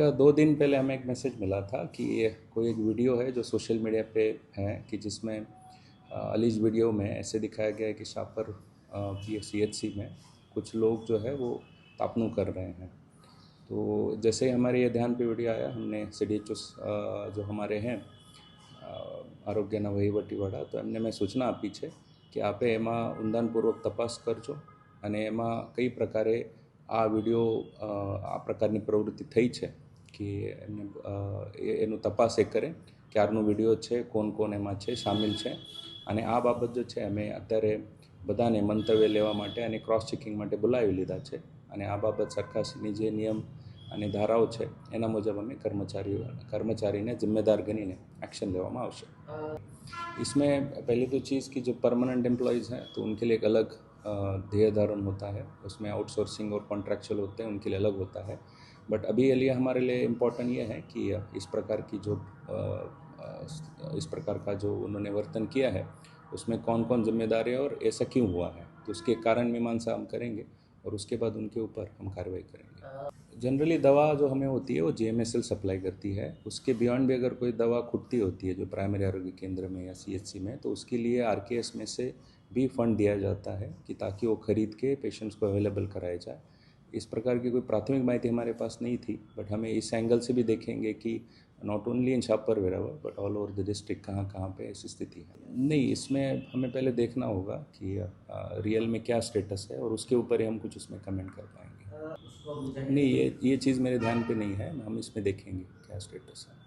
एक दो दिन पहले हमें एक मैसेज मिला था कि ये कोई एक वीडियो है जो सोशल मीडिया पे है कि जिसमें अलीज वीडियो में ऐसे दिखाया गया है कि शापर पी सी एच सी में कुछ लोग जो है वो तापनू कर रहे हैं तो जैसे ही हमारे ये ध्यान पे वीडियो आया हमने सी डी एच जो हमारे हैं આરોગ્યના વહીવટીવાળા તો એમને મેં સૂચના આપી છે કે આપે એમાં ઊંડાણપૂર્વક તપાસ કરજો અને એમાં કઈ પ્રકારે આ વિડીયો આ પ્રકારની પ્રવૃત્તિ થઈ છે પછી એને એનું તપાસ એ કરે ક્યારનો વીડિયો છે કોણ કોણ એમાં છે સામેલ છે. અને આ બાબત જે છે અમે અત્યારે બધાને મંતવ્ય લેવા માટે અને ક્રોસ ચેકિંગ માટે બોલાવી લીધા છે. અને આ બાબત સરકારની જે નિયમ અને ધારાઓ છે એના મુજબ અમે કર્મચારીઓ કર્મચારીને જિમ્મેદાર ગણીને એક્શન લેવામાં આવશે. ઇસમે પહેલી તો चीज़ કે જો परमानेंट एम्प्लॉयज़ हैं તો उनके लिए एक अलग ध्येय धारण होता है, उसमें आउटसोर्सिंग और कॉन्ट्रैक्चुअल होते हैं, उनके लिए अलग होता है। बट अभी के लिए हमारे लिए इम्पोर्टेंट ये है कि इस प्रकार की जो इस प्रकार का जो उन्होंने वर्तन किया है, उसमें कौन कौन जिम्मेदार है और ऐसा क्यों हुआ है? तो उसके कारण मीमांसा हम करेंगे और उसके बाद उनके ऊपर हम कार्रवाई करेंगे। जनरली दवा जो हमें होती है वो जेएमएसएल सप्लाई करती है। उसके बियॉन्ड भी अगर कोई दवा खुटती होती है, जो प्राइमरी आरोग्य केंद्र में या सी में तो उसके लिए आर में से भी फंड दिया जाता है कि ताकि वो खरीद के पेशेंट्स को अवेलेबल कराया जाए। इस प्रकार की कोई प्राथमिक माहिती हमारे पास नहीं थी बट हमें इस एंगल से भी देखेंगे कि not only in Shapar Veraval but all over the district कहाँ कहाँ पे ऐसी स्थिति है। नहीं इसमें हमें पहले देखना होगा कि रियल में क्या स्टेटस है और उसके ऊपर ही हम कुछ उसमें कमेंट कर पाएँगे। नहीं ये ये चीज़ मेरे ध्यान पे नहीं है हम इसमें देखेंगे क्या स्टेटस है।